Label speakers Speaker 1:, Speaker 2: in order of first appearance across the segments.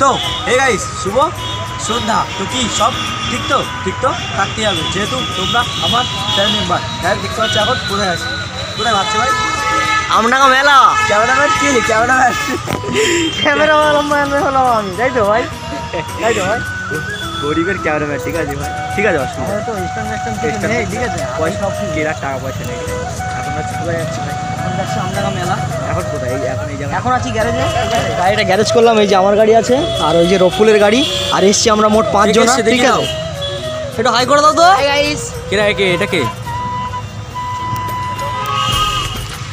Speaker 1: তো hey guys শুভ সন্ধ্যা। তো কি সব ঠিক তো? ঠিক তো? থাকতেই হবে। যেহেতু তোমরা আমার চ্যানেল মেম্বার তাই দেখতে পাচ্ছি এখন কোথায় আছে? কোথায় ভাবছ ভাই?
Speaker 2: আমরা মেলা।
Speaker 1: ক্যামেরাম্যান কি? ক্যামেরাম্যান
Speaker 2: ক্যামেরা ম্যান হলাম আমি। তাই তো ভাই? তাই তো ভাই?
Speaker 1: গরিবের ক্যামেরাম্যান ঠিক আছে ভাই? ঠিক আছে অসুবিধা
Speaker 2: ঠিক আছে?
Speaker 1: পয়সা কেরার টাকা পয়সা নেই। এখন কোথায় যাচ্ছি ভাই।
Speaker 2: এখন যাচ্ছি আমরা মেলা।
Speaker 1: এখন কোথায়? এই এখন এই জায়গা
Speaker 2: এখন আছি গ্যারেজে। গাড়িটা গ্যারেজ করলাম এই যে আমার গাড়ি আছে আর ওই যে রফুলের গাড়ি আর এসছি আমরা মোট পাঁচজন। ঠিক আছে একটু হাই করে দাও তো।
Speaker 1: কেরা কে এটা কে?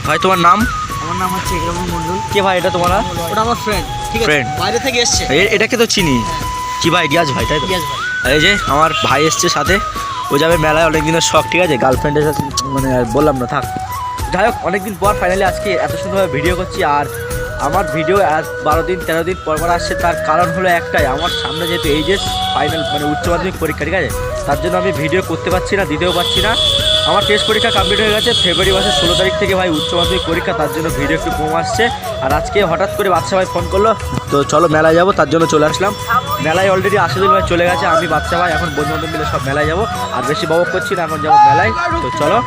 Speaker 1: ভাই তোমার নাম?
Speaker 2: আমার নাম হচ্ছে মন্ডল
Speaker 1: কে ভাই এটা তোমার?
Speaker 2: ওটা আমার ফ্রেন্ড ঠিক আছে বাইরে থেকে এসছে।
Speaker 1: এটাকে তো চিনি। কি ভাই রিয়াজ ভাই তাই তো?
Speaker 2: ঠিক ভাই।
Speaker 1: এই যে আমার ভাই এসছে সাথে। ও যাবে মেলায় অনেক দিনের শখ ঠিক আছে? গার্লফ্রেন্ডের সাথে মানে বললাম না থাক। যাই হোক, অনেকদিন পর ফাইনালি আজকে এত সুন্দরভাবে ভিডিও করছি আর আমার ভিডিও বারো দিন, তেরো দিন পর পর আসছে, তার কারণ হলো একটাই, আমার সামনে যেহেতু এই যে ফাইনাল মানে উচ্চ মাধ্যমিক পরীক্ষা, ঠিক আছে? তার জন্য আমি ভিডিও করতে পারছি না, দিতেও পারছি না। আমার টেস্ট পরীক্ষা কমপ্লিট হয়ে গেছে ফেব্রুয়ারি মাসের ষোলো তারিখ থেকে ভাই উচ্চ মাধ্যমিক পরীক্ষা, তার জন্য ভিডিও একটু কম আসছে। আর আজকে হঠাৎ করে বাচ্চা ভাই ফোন করল, তো চলো মেলায় যাব, তার জন্য চলে আসলাম। মেলায় অলরেডি আশিদুল ভাই চলে গেছে, আমি বাচ্চা ভাই, এখন বন্ধু বান্ধব মিলে সব মেলায় যাব। আর বেশি বক করছি না, এখন যাব মেলায়, তো চলো।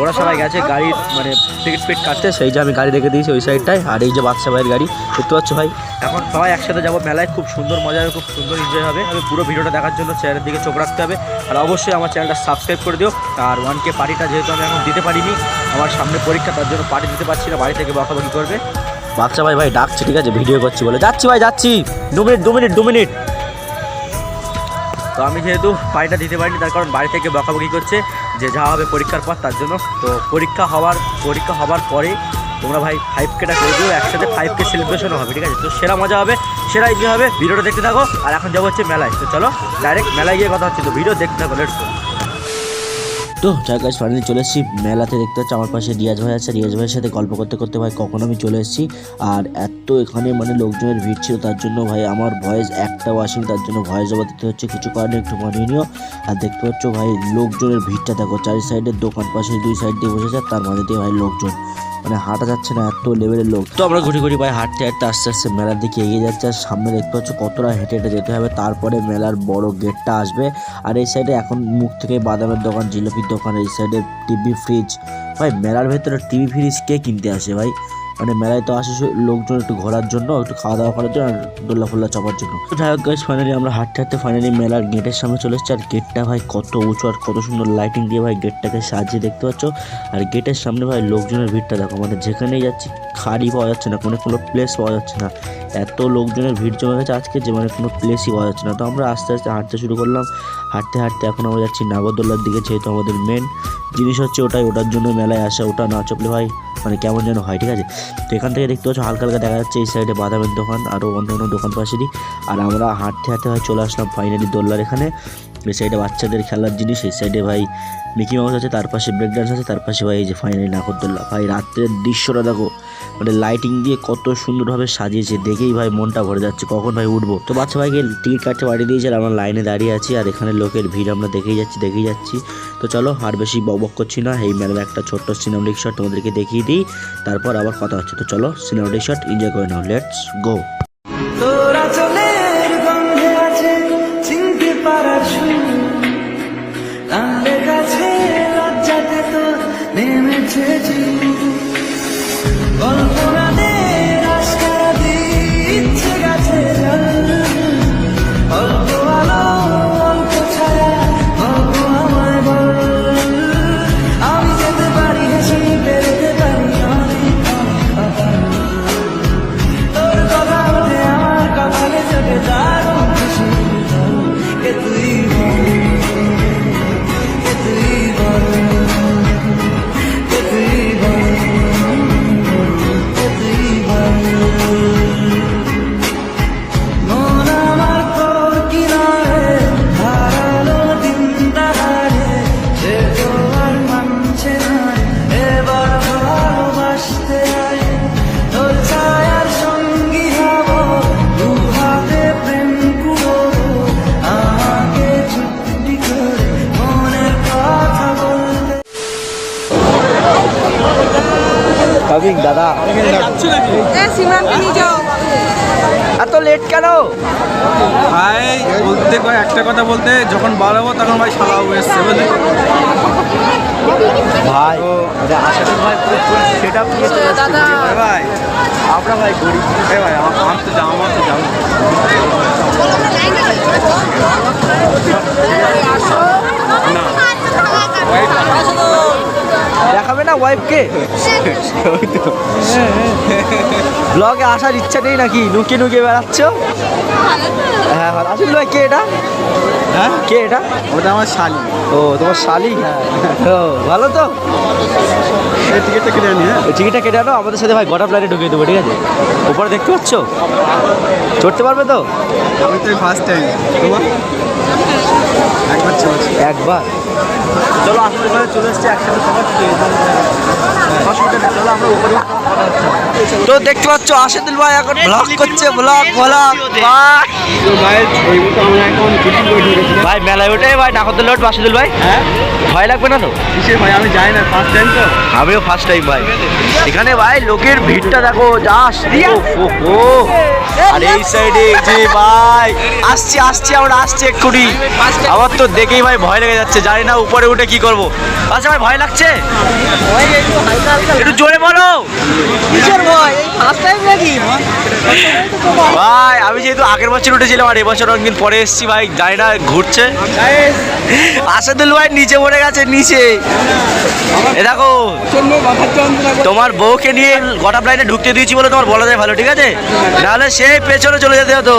Speaker 1: ওরা সবাই গেছে গাড়ি মানে টিকিট ফিট কাটতে সেই যে আমি গাড়ি রেখে দিয়েছি ওই সাইডটায় আর এই যে বাচ্চা ভাইয়ের গাড়ি, দেখতে পাচ্ছ ভাই? এখন সবাই একসাথে যাব মেলায়, খুব সুন্দর মজা হবে, খুব সুন্দর এনজয় হবে। আমি পুরো ভিডিওটা দেখার জন্য চ্যানেলের দিকে চোখ রাখতে হবে। আর অবশ্যই আমার চ্যানেলটা সাবস্ক্রাইব করে দিও। আর ওয়ান কে পার্টিটা যেহেতু আমি এখন দিতে পারিনি, আমার সামনে পরীক্ষা, তার জন্য পার্টি দিতে পারছি না, বাড়ি থেকে বকাবকি করবে। বাচ্চা ভাই ভাই, ডাকছে, ঠিক আছে ভিডিও করছি বলে। যাচ্ছি ভাই, যাচ্ছি। দু মিনিট দু মিনিট দু মিনিট। তো আমি যেহেতু বাড়িটা দিতে পারিনি, তার কারণ বাড়ি থেকে বকাবকি করছে যে যা হবে পরীক্ষার পর, তার জন্য। তো পরীক্ষা হওয়ার পরীক্ষা হওয়ার পরে তোমরা ভাই ফাইভ কেটা করে দিও, একসাথে ফাইভ কে সেলিব্রেশনও হবে, ঠিক আছে? তো সেরা মজা হবে, সেরা ইজি হবে, ভিডিওটা দেখতে থাকো। আর এখন যাব হচ্ছে মেলায়। তো চলো ডাইরেক্ট মেলায় গিয়ে কথা হচ্ছে। তো ভিডিও দেখতে থাকো লেটস তো যার কাছে ফাইনালি চলে এসেছি। মেলাতে দেখতে পাচ্ছি আমার পাশে রিয়াজ ভাই আছে। রিয়াজ ভাইয়ের সাথে গল্প করতে করতে ভাই কখন আমি চলে এসেছি। আর এত এখানে মানে লোকজনের ভিড় ছিল, তার জন্য ভাই আমার ভয়েস একটাও আসেনি, তার জন্য ভয়েস জবা দিতে হচ্ছে। কিছু কারণে একটু মানিয়ে নিও। আর দেখতে পাচ্ছ ভাই, লোকজনের ভিড়টা, দেখো, চারি সাইডের দোকান পাশে দুই সাইড দিয়ে বসেছে তার মাঝে দিয়ে ভাই লোকজন। মানে হাঁটা যাচ্ছে না, এত লেভেলের লোক। তো আমরা ঘুরি ঘুরি ভাই হাঁটতে হাঁটতে আস্তে আস্তে মেলার দিকে এগিয়ে যাচ্ছে আর সামনে দেখতে পাচ্ছ কতটা হেঁটে হেঁটে যেতে হবে। তারপরে মেলার বড় গেটটা আসবে। আর এই সাইডে এখন মুখ থেকে বাদামের দোকান, জিলিপির দোকান, এই সাইডে টিভি ফ্রিজ ভাই, মেলার ভেতরে টিভি ফ্রিজ কে কিনতে আসে ভাই? মানে মেলায় তো আসে লোকজন একটু ঘোরার জন্য, একটু খাওয়া দাওয়া করার জন্য আর দোল্লা ফোল্লা চাপার জন্য। যাই হোক গাইজ ফাইনালি আমরা হাঁটতে হাঁটতে ফাইনালি মেলার গেটের সামনে চলে এসেছি। আর গেটটা ভাই কত উঁচু আর কত সুন্দর লাইটিং দিয়ে ভাই গেটটাকে সাজিয়ে দেখতে পাচ্ছ। আর গেটের সামনে ভাই লোকজনের ভিড়টা দেখো মানে যেখানেই যাচ্ছি খাড়ি পাওয়া যাচ্ছে না, কোনো কোনো প্লেস পাওয়া যাচ্ছে না। এত লোকজনের ভিড় জমে গেছে আজকে যে মানে কোনো প্লেসই পাওয়া যাচ্ছে না। তো আমরা আস্তে আস্তে হাঁটতে শুরু করলাম। হাঁটতে হাঁটতে এখন আমরা যাচ্ছি নাগরদোল্লার দিকে, যেহেতু আমাদের মেন জিনিস হচ্ছে ওটাই, ওটার জন্য মেলায় আসা, ওটা না চাপলে ভাই মানে কেমন যেন হয়, ঠিক আছে? তো এখান থেকে দেখতে পাচ্ছ, হালকা হালকা দেখা যাচ্ছে, এই সাইডে বাদামের দোকান আরও অন্য অন্য দোকান পাশেরই আর আমরা হাঁটতে হাঁটতে ভাই চলে আসলাম ফাইনালি দোল্লার এখানে। এই সাইডে বাচ্চাদের খেলার জিনিস, এই সাইডে ভাই মিকি মাউস আছে, তার পাশে ব্রেক ডান্স আছে, তার পাশে ভাই এই যে ফাইনালি নাগরদোল্লা ভাই রাত্রের দৃশ্যটা দেখো মানে লাইটিং দিয়ে কত সুন্দরভাবে সাজিয়েছে, দেখেই ভাই মনটা ভরে যাচ্ছে, কখন ভাই উঠবো? তো বাচ্চা ভাইকে টিকিট কাটতে পাঠিয়ে দিয়েছে, আর আমরা লাইনে দাঁড়িয়ে আছি, আর এখানে লোকের ভিড় আমরা দেখেই যাচ্ছি দেখেই যাচ্ছি। তো চলো, আর বেশি করছি না এই মেলার একটা ছোট্ট সিনেমাটিক শট তোমাদেরকে দেখিয়ে দিই। তারপর আবার কথা হচ্ছে। তো চলো সিনেমাটিক শট এনজয় করে নাও। লেটস গো কামিং দাদা। এত লেট কেন?
Speaker 3: ভাই বলতে কয় একটা কথা বলতে যখন বাড়াবো তখন ভাই শালা এসছে বুঝলি?
Speaker 2: ভাই আশাদুল ভাই সেটা নিয়ে চলে এসেছে।
Speaker 3: ভাই।
Speaker 2: আমরা ভাই গরিব।
Speaker 3: এ ভাই আমার তো যাও আমার তো যাও
Speaker 1: দেখাবে না ওয়াইফকে ব্লগে আসার ইচ্ছা নেই নাকি? লুকিয়ে লুকিয়ে বেড়াচ্ছ? হ্যাঁ ভালো আসল ভাই কে এটা? হ্যাঁ? কে এটা?
Speaker 3: ওটা আমার শালি।
Speaker 1: ও তোমার শালি? ও ভালো তো?
Speaker 3: টিকিটটা কিনে আনি হ্যাঁ।
Speaker 1: টিকিটটা কেটে আনো আমাদের সাথে ভাই গোটা প্ল্যানে ঢুকিয়ে দেবো ঠিক আছে? উপরে দেখতে পাচ্ছ? চড়তে পারবে তো?
Speaker 3: আমি তো ফার্স্ট টাইম তোমার? একবার চলছে
Speaker 1: একবার?
Speaker 2: চলো আসলে ভাই চলে এসছে একসাথে সবার অসুবিধা চলো আমরা উপরে
Speaker 1: তো দেখতে পাচ্ছ আশাদুল ভাই এখন ব্লগ করছে ব্লগ ব্লগ ভাই মেলায় ওঠে ভাই নাকদুল লোট আশাদুল ভাই।
Speaker 3: হ্যাঁ?
Speaker 1: ভয় লাগবে না তো?
Speaker 3: ভাই আমি যাই না ফার্স্ট টাইম তো।
Speaker 1: আমিও ফার্স্ট টাইম ভাই। এখানে ভাই লোকের ভিড়টা দেখো যাস ও আর এই সাইডে যে ভাই আসছি আসছি আমরা আসছি এক্ষুনি। আমার তো দেখেই ভাই ভয় লেগে যাচ্ছে জানি না উপরে উঠে কি করব? আচ্ছা ভাই ভয় লাগছে? একটু জোরে বলো। ভাই আমি যেহেতু আগের বছর উঠেছিলাম আর এবছর অনেকদিন পরে এসেছি ভাই জানি না ঘুরছে। আসাদুল ভাই নিচে পড়ে গেছে নিচে। এ দেখো। তোমার বউকে নিয়ে গোটা লাইনে ঢুকতে দিয়েছি বলে তোমার বলা যায় ভালো ঠিক আছে? নাহলে সে পেছনে চলে যেতে হতো।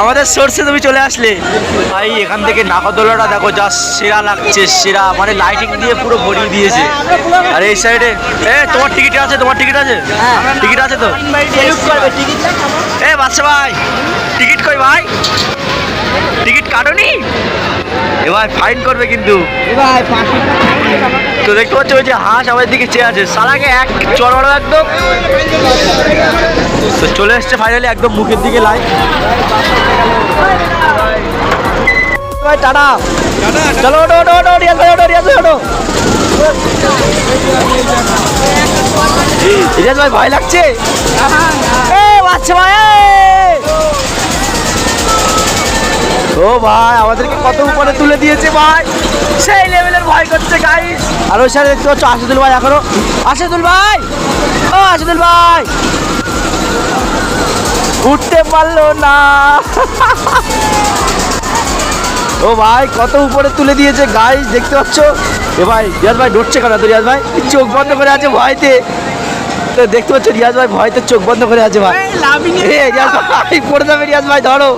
Speaker 1: আমাদের সোর্সে তুমি চলে আসলে। ভাই এখান থেকে নাগরদোলাটা দেখো যা সেরা লাগছে, সেরা। মানে লাইটিং দিয়ে পুরো ভরিয়ে দিয়েছে। আর এই সাইডে এ তোমার টিকিট আছে, তোমার টিকিট আছে? টিকিট আছে তো? এ বাচ্চা ভাই টিকিট কই ভাই? টিকিট কাটোনি? এবার ফাইন করবে কিন্তু। তো দেখতে পাচ্ছ, ওই যে হাঁস আমাদের দিকে চেয়ে আছে। সারাকে এক চড় একদম। তো চলে এসছে ফাইনালি একদম মুখের দিকে লাই ভাই, টাটা। চলো ওটো ওটো ওটো রিয়াজ ভাই ওটো রিয়াজ ভাই ওটো রিয়াজ ভাই, ভয় লাগছে? এ, বাচ্চা ভাই ও ভাই, আমাদেরকে কত উপরে তুলে দিয়েছে ভাই। সেই লেভেলের ভয় করছে গাইস আর ওই সাইডে দেখতে পাচ্ছ আশাদুল ভাই এখনও। আশাদুল ভাই! ও, আশাদুল ভাই! উঠতে পারল না। ও ভাই কত উপরে তুলে দিয়েছে গাইস দেখতে পাচ্ছ? এ ভাই রিয়াজ ভাই ডরছে কেন তো রিয়াজ ভাই চোখ বন্ধ করে আছে ভয়তে। তো দেখতে পাচ্ছ রিয়াজ ভাই ভয়তে চোখ বন্ধ করে আছে ভাই। রিয়াজ ভাই পড়ে যাবে রিয়াজ ভাই ধরো।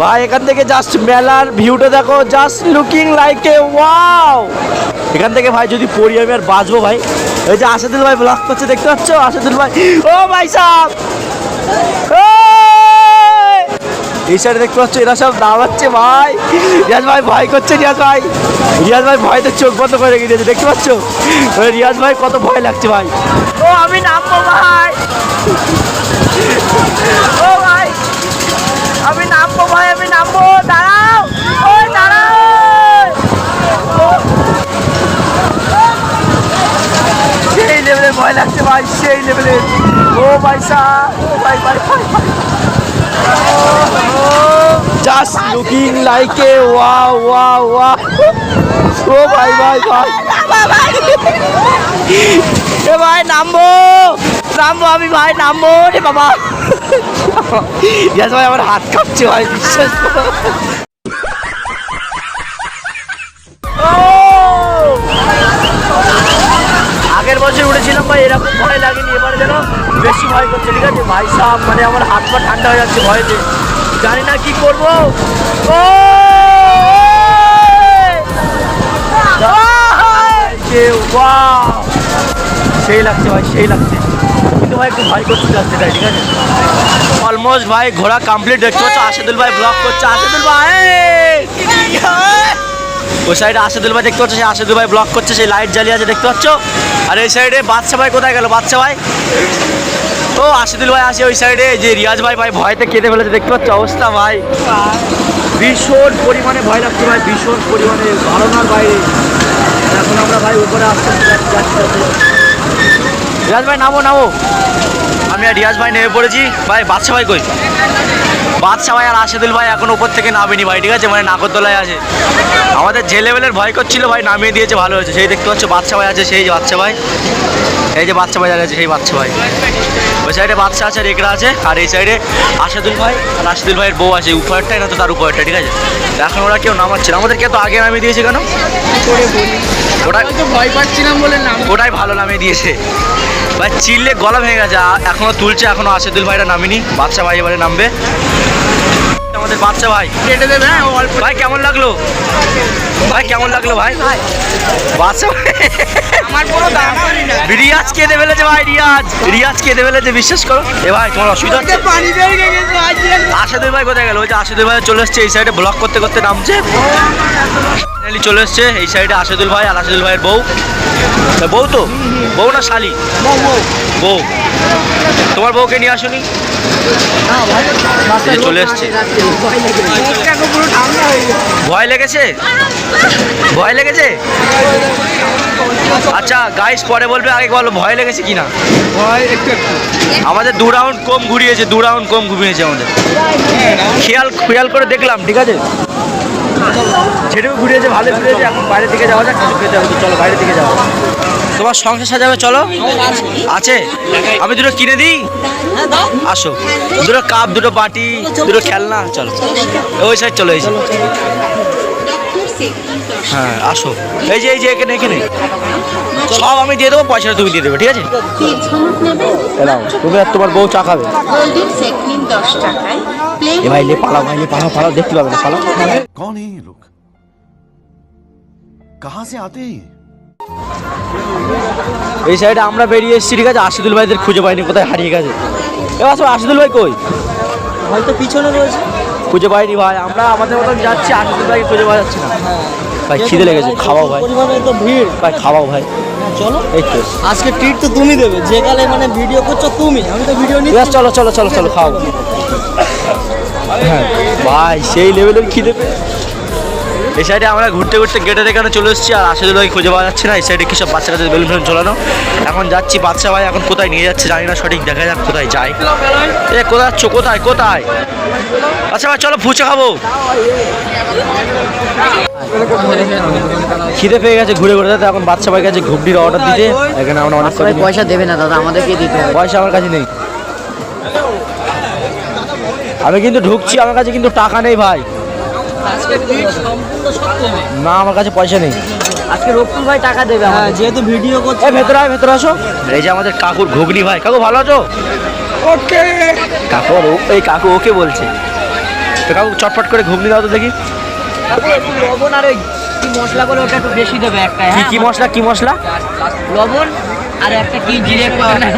Speaker 1: ভাই এখান থেকে জাস্ট মেলার ভিউটা দেখো just looking like a wow এখান থেকে ভাই যদি পড়ি আমি আর বাঁচবো ভাই ওই যে আসাদুল ভাই ব্লগ করছে দেখতে পাচ্ছ? আসাদুল ভাই ও ভাই সাহ এই সাইডে দেখতে পাচ্ছ, এরা সব দাঁড়াচ্ছে ভাই। রিয়াজ ভাই ভয় করছে, রিয়াজ ভাই। রিয়াজ ভাই ভয়তে চোখ বন্ধ করে রেখে দেখতে পাচ্ছ? রিয়াজ ভাই, কত ভয় লাগছে ভাই। ও, আমি নামবো ভাই। ও ভাই, আমি নামবো ভাই, আমি নামবো। দাঁড়াও। ও, দাঁড়াও। সেই লেভেলের ভয় লাগছে ভাই, সেই লেভেলের ও ভাই সা ও ভাই ভাই ভাই ভাই। Just looking like a wow wow wow ও ভাই ভাই ভাই এ ভাই নামবো। নামবো আমি ভাই নামবো রে বাবা। ইয়াস ভাই আমার হাত কাঁপছে ভাই বিশ্বাস করো। আগের বছর উঠেছিলাম ভাই এরকম ভয় লাগেনি এবারে যেন বেশি ভয় করছে ঠিক আছে? ভাই সাহ মানে আমার হাত পা ঠান্ডা হয়ে যাচ্ছে ভয়তে। জানি না কি করব। ও! ওয়াও সেই লাগছে ভাই সেই লাগছে। কিন্তু ভাই একটু ভয় করতে যাচ্ছে তাই ঠিক আছে? অলমোস্ট ভাই ঘোড়া কমপ্লিট দেখতে পাচ্ছ আসাদুল ভাই ব্লক করছে। আসাদুল ভাই! ওই সাইডে আসাদুল ভাই দেখতে পাচ্ছ, সেই আসাদুল ভাই ব্লক করছে, সেই লাইট জ্বালিয়ে আছে, দেখতে পাচ্ছ? আর এই সাইডে বাচ্চা ভাই কোথায় গেল? বাচ্চা ভাই? ও, আসাদুল ভাই আসে ওই সাইডে যে রিয়াজ ভাই ভাই ভয়তে কেঁদে ফেলেছে, দেখতে পাচ্ছ অবস্থা ভাই। ভীষণ পরিমাণে ভয় লাগছে ভাই, ভীষণ পরিমাণে ধারণার বাইরে। এখন আমরা ভাই উপরে আসতে। রিয়াজ ভাই, নামো নামো। আমি আর রিয়াজ ভাই নেমে পড়েছি। ভাই, বাদশা ভাই কই? বাদশা ভাই আর আশেদুল ভাই এখন উপর থেকে নামেনি ভাই, ঠিক আছে? মানে নাগরদোলায় আছে। আমাদের যে লেভেলের ভয় করছিল ভাই, নামিয়ে দিয়েছে, ভালো হয়েছে। সেই দেখতে পাচ্ছ বাচ্চা ভাই আছে, সেই বাচ্চা ভাই। এই যে বাচ্চা ভাই আছে, সেই বাচ্চা ভাই। ওই সাইডে বাচ্চা আছে রেকড়া আছে। আর এই সাইডে আশাদুল ভাই, আর আশাদুল ভাইয়ের বউ আছে। উপহারটাই না তো তার উপহারটা ঠিক আছে? এখন ওরা কেউ নামাচ্ছে না। আমাদেরকে তো আগে নামিয়ে দিয়েছে কেন? ওটাই
Speaker 3: ভয় পাচ্ছিলাম বলে নাম
Speaker 1: ওটাই ভালো নামিয়ে দিয়েছে। ভাই চিল্লে গলা ভেঙে গেছে এখনও তুলছে এখনও আশাদুল ভাইরা নামিনি। বাচ্চা ভাই এবারে নামবে। আমাদের বাচ্চা ভাই।
Speaker 3: কেটে দেবে হ্যাঁ অল্প
Speaker 1: ভাই কেমন লাগল? ভাই কেমন লাগল ভাই? বাচ্চা ভাই।
Speaker 3: আমার
Speaker 1: রিয়াজ কেঁদে ফেলেছে ভাই রিয়াজ। রিয়াজ কেঁদে ফেলেছে বিশ্বাস করো। এ ভাই তোমার অসুবিধা হচ্ছে? আশাদুল ভাই কোথায় গেল? ওই যে আশাদুল ভাই চলে এসছে এই সাইডে ব্লক করতে করতে নামছে। চলে এসছে। এই সাইডে আশাদুল ভাই আর আশাদুল ভাইয়ের বউ। বউ তো? বউ না শালি বউ। তোমার বউকে নিয়ে আসুনি? চলে এসছে। ভয় লেগেছে? ভয় লেগেছে? আচ্ছা গাইস পরে বলবে আগে বলো ভয় লেগেছে কিনা?
Speaker 3: ভয় একটু
Speaker 1: আমাদের দু রাউন্ড কম ঘুরিয়েছে দু রাউন্ড কম ঘুমিয়েছে আমাদের। খেয়াল খেয়াল করে দেখলাম ঠিক আছে? যেটুকু ঘুরিয়েছে ভালো ঘুরিয়েছে এখন বাইরে থেকে যাওয়া যাক কিছু খেতে হবে চলো বাইরে থেকে যাব তোমার সংসার সাজাবে চলো? আছে? আমি দুটো কিনে দিই? আসো। দুটো কাপ দুটো বাটি দুটো খেলনা চলো। ওই সাইড চলো এই। হ্যাঁ আসো। এই যে এই যে এখানে এখানে। সব আমি দিয়ে দেবো পয়সাটা তুমি দিয়ে দেবে ঠিক আছে? তুমি আর তোমার বউ চা খাবে।
Speaker 4: টাকায়
Speaker 1: এ ভাই লে পালাও ভাই লে পালাও পালাও দেখতে পাবে না পালাও।
Speaker 5: কোন এই লোক সে আতে
Speaker 1: এই সাইডে আমরা বেরিয়ে এসেছি ঠিক আছে? আশিদুল ভাইদের খুঁজে পাইনি কোথায় হারিয়ে গেছে? এ আসো আশিদুল ভাই কই?
Speaker 2: হয়তো পিছনে রয়েছে।
Speaker 1: খুঁজে পাইনি ভাই আমরা আমাদের মতন যাচ্ছি আশিদুল ভাই খুঁজে পাওয়া যাচ্ছে না। ভাই খিদে লেগেছে খাওয়াও ভাই।
Speaker 2: তো ভিড়।
Speaker 1: ভাই খাওয়াও ভাই।
Speaker 2: হ্যাঁ, চলো।
Speaker 1: এই তো।
Speaker 2: আজকে ট্রিট তো তুমি দেবে যে কালে মানে ভিডিও করছ তুমি আমি তো ভিডিও
Speaker 1: নিচ্ছি। চলো চলো চলো চলো খাওয়াও ভাই সেই লেভেলের খিদে পেয়ে এই সাইডে আমরা ঘুরতে ঘুরতে গেটের এখানে চলে এসেছি আর আশিদুল ভাই খুঁজে পাওয়া যাচ্ছে না। এই সাইডে সব বাচ্চা কাছে বেলুন ফেলুন ঝোলানো? এখন যাচ্ছি বাচ্চা ভাই এখন কোথায় নিয়ে যাচ্ছে জানি না সঠিক দেখা যাক কোথায় যায়। এ কোথায় যাচ্ছ? কোথায় কোথায়? আচ্ছা ভাই চলো ফুচে খাব। খিদে পেয়ে গেছে ঘুরে ঘুরে। যাতে এখন বাচ্চা ভাই কাছে ঘুগনির অর্ডার দিতে। এখানে আমরা অনেক
Speaker 2: পয়সা দেবে না দাদা আমাদেরকে দিতে
Speaker 1: পয়সা আমার কাছে নেই। আমি কিন্তু ঢুকছি আমার কাছে কিন্তু টাকা নেই ভাই। না আমার কাছে পয়সা নেই।
Speaker 2: আজকে রক্তিম ভাই টাকা দেবে হ্যাঁ যেহেতু ভিডিও করছে
Speaker 1: ভেতরে আয় ভেতরে আসো। এই যে আমাদের কাকুর ঘুগনি ভাই। কাকু ভালো আছো?
Speaker 3: ওকে।
Speaker 1: কাকু ও- এই কাকু ওকে বলছে। তো কাকু চটপট করে ঘুগনি দাও তো দেখি।
Speaker 2: একটু লবণ আর ওই কি মশলা করে ওটা একটু বেশি দেবে একটা
Speaker 1: কি
Speaker 2: হ্যাঁ?
Speaker 1: কি মশলা কি মশলা?
Speaker 2: লবণ আর একটা কি জিরে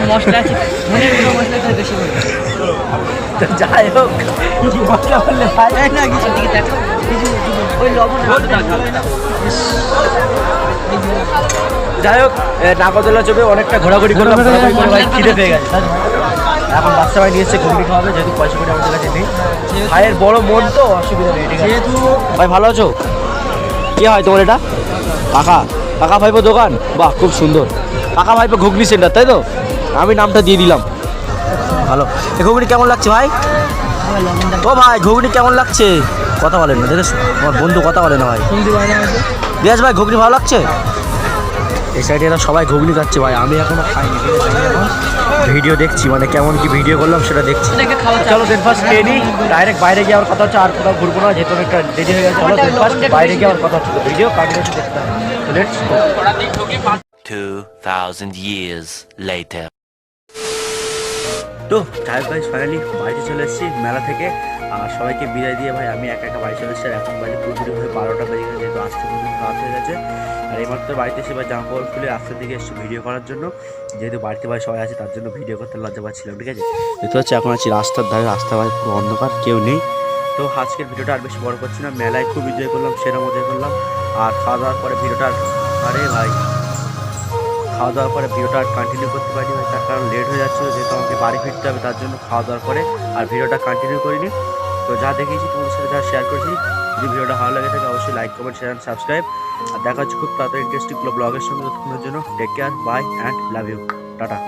Speaker 2: মশলা আছে। মনে করে
Speaker 1: তো যাই হোক বললে
Speaker 2: না কিছু দিকে দেখো। কিছু- কিছু- ওই লবণ
Speaker 1: যাই হোক নাগরদোলা চোখে অনেকটা ঘোরাঘুরি করলাম ঘোরাঘুরি করে ভাই খিদে পেয়ে গেছে। এখন বাচ্চা ভাই নিয়ে এসছে ঘুগনি খাওয়াবে যেহেতু পয়সা করে আমাদের কাছে নেই। ভাইয়ের বড় মন তো অসুবিধা নেই ঠিক আছে। ভাই ভালো আছো? কি হয় তোমার এটা? কাকা কাকা ভাইপো দোকান? বাহ খুব সুন্দর। কাকা ভাইপো ঘুগনি সেন্টার তাই তো? আমি নামটা দিয়ে দিলাম। ভালো। এই ঘুগনি কেমন লাগছে ভাই? ও ভাই ঘুগনি কেমন লাগছে? কথা বলেন না দেখেছ? আমার বন্ধু কথা বলে না ভাই। দিয়াজ ভাই ঘুগনি ভালো লাগছে? এই সাইডে এরা সবাই ঘুগনি খাচ্ছে ভাই আমি এখনও খাইনি ভিডিও দেখছি মানে কেমন কি ভিডিও করলাম সেটা দেখছি। চলো ফার্স্ট খেয়ে নিই ডাইরেক্ট বাইরে গিয়ে আমার কথা হচ্ছে আর কোথাও ঘুরবো না যেহেতু একটা দেরি হয়ে গেছে চলো ফার্স্ট বাইরে গিয়ে আমার কথা হচ্ছে ভিডিও কন্টিনিউ দেখতে লেটস
Speaker 6: 2,000 years later.
Speaker 2: তো যাই ভাই ফাইনালি বাড়িতে চলে এসেছি মেলা থেকে। আর সবাইকে বিদায় দিয়ে ভাই, আমি একা একা বাড়ি চলে এসেছি আর এখন বাড়ি পুরোপুরি হয়ে বারোটা বেজে গেছে, যেহেতু আসতে পর্যন্ত রাত হয়ে গেছে। আর এইমাত্র বাড়িতে এসে ভাই জামা কাপড় খুলে রাস্তার দিকে এসেছি ভিডিও করার জন্য। যেহেতু বাড়িতে ভাই সবাই আছে, তার জন্য ভিডিও করতে লজ্জা পাচ্ছিলাম, ঠিক আছে? দেখতে হচ্ছে এখন আছি রাস্তার ধারে, রাস্তা ভাই পুরো অন্ধকার, কেউ নেই। তো আজকের ভিডিওটা আর বেশি বড় করছি না, মেলায় খুব এনজয় করলাম সেরা মজা করলাম। আর খাওয়া দাওয়ার পরে ভিডিওটা আরে ভাই খাওয়া দাওয়ার পরে ভিডিওটা কন্টিনিউ করতে পারিনি, তার কারণ লেট হয়ে যাচ্ছিল, যেহেতু আমাকে বাড়ি ফিরতে হবে, তার জন্য খাওয়া দাওয়ার পরে আর ভিডিওটা কন্টিনিউ করিনি। তো যা দেখেছি তোমাদের সাথে যা শেয়ার করেছি, যদি ভিডিওটা ভালো লাগে থাকে, অবশ্যই like comment share and subscribe আর দেখা হচ্ছে খুব তাড়াতাড়ি ইন্টারেস্টিং ব্লগের সঙ্গে, ততক্ষণের জন্য take care bye and love you tata.